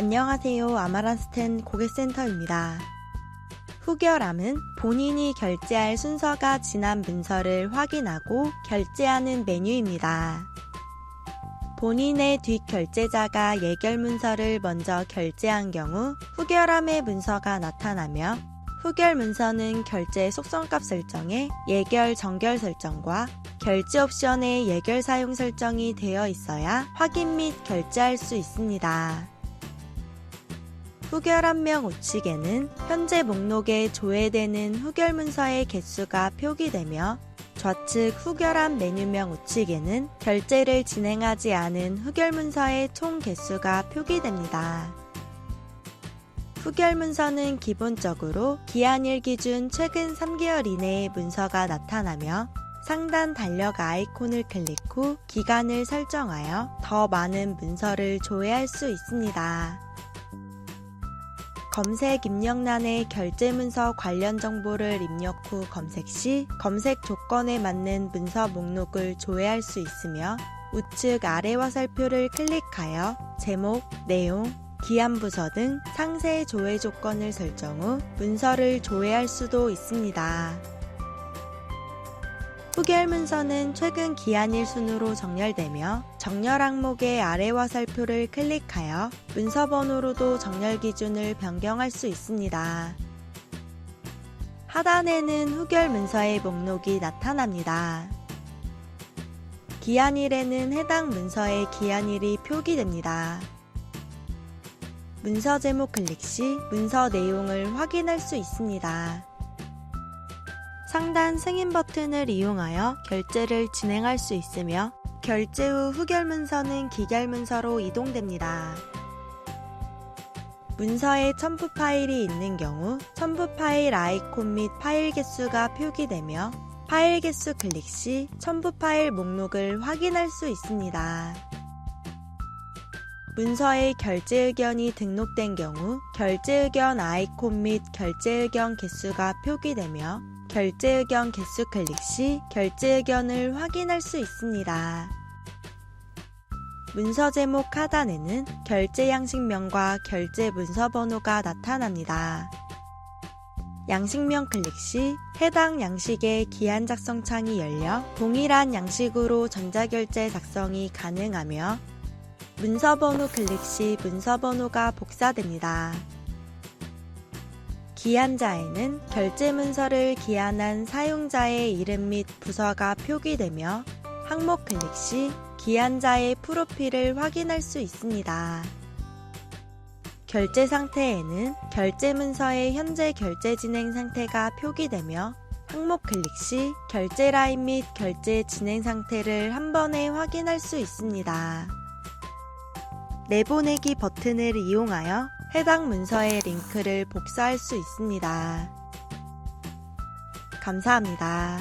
안녕하세요. 아마란스텐 고객센터입니다. 후결함은 본인이 결제할 순서가 지난 문서를 확인하고 결제하는 메뉴입니다. 본인의 뒷결제자가 예결 문서를 먼저 결제한 경우 후결함의 문서가 나타나며 후결 문서는 결제 속성값 설정에 예결 정결 설정과 결제 옵션의 예결 사용 설정이 되어 있어야 확인 및 결제할 수 있습니다. 후결함명 우측에는 현재 목록에 조회되는 후결 문서의 개수가 표기되며 좌측 후결함 메뉴명 우측에는 결제를 진행하지 않은 후결 문서의 총 개수가 표기됩니다. 후결 문서는 기본적으로 기한일 기준 최근 3개월 이내의 문서가 나타나며 상단 달력 아이콘을 클릭 후 기간을 설정하여 더 많은 문서를 조회할 수 있습니다. 검색 입력란에 결제 문서 관련 정보를 입력 후 검색 시 검색 조건에 맞는 문서 목록을 조회할 수 있으며 우측 아래 화살표를 클릭하여 제목, 내용, 기한 부서 등 상세 조회 조건을 설정 후 문서를 조회할 수도 있습니다. 후결 문서는 최근 기한일 순으로 정렬되며 정렬 항목의 아래 화살표를 클릭하여 문서 번호로도 정렬 기준을 변경할 수 있습니다. 하단에는 후결 문서의 목록이 나타납니다. 기한일에는 해당 문서의 기한일이 표기됩니다. 문서 제목 클릭 시 문서 내용을 확인할 수 있습니다. 상단 승인 버튼을 이용하여 결제를 진행할 수 있으며 결제 후 후결 문서는 기결 문서로 이동됩니다. 문서에 첨부 파일이 있는 경우 첨부 파일 아이콘 및 파일 개수가 표기되며 파일 개수 클릭 시 첨부 파일 목록을 확인할 수 있습니다. 문서에 결제 의견이 등록된 경우 결제 의견 아이콘 및 결제 의견 개수가 표기되며 결제 의견 개수 클릭 시 결제 의견을 확인할 수 있습니다. 문서 제목 하단에는 결제 양식명과 결제 문서 번호가 나타납니다. 양식명 클릭 시 해당 양식의 기한 작성 창이 열려 동일한 양식으로 전자결제 작성이 가능하며 문서 번호 클릭 시 문서 번호가 복사됩니다. 기한자에는 결제 문서를 기한한 사용자의 이름 및 부서가 표기되며 항목 클릭 시 기한자의 프로필을 확인할 수 있습니다. 결제 상태에는 결제 문서의 현재 결제 진행 상태가 표기되며 항목 클릭 시 결제 라인 및 결제 진행 상태를 한 번에 확인할 수 있습니다. 내보내기 버튼을 이용하여 해당 문서의 링크를 복사할 수 있습니다. 감사합니다.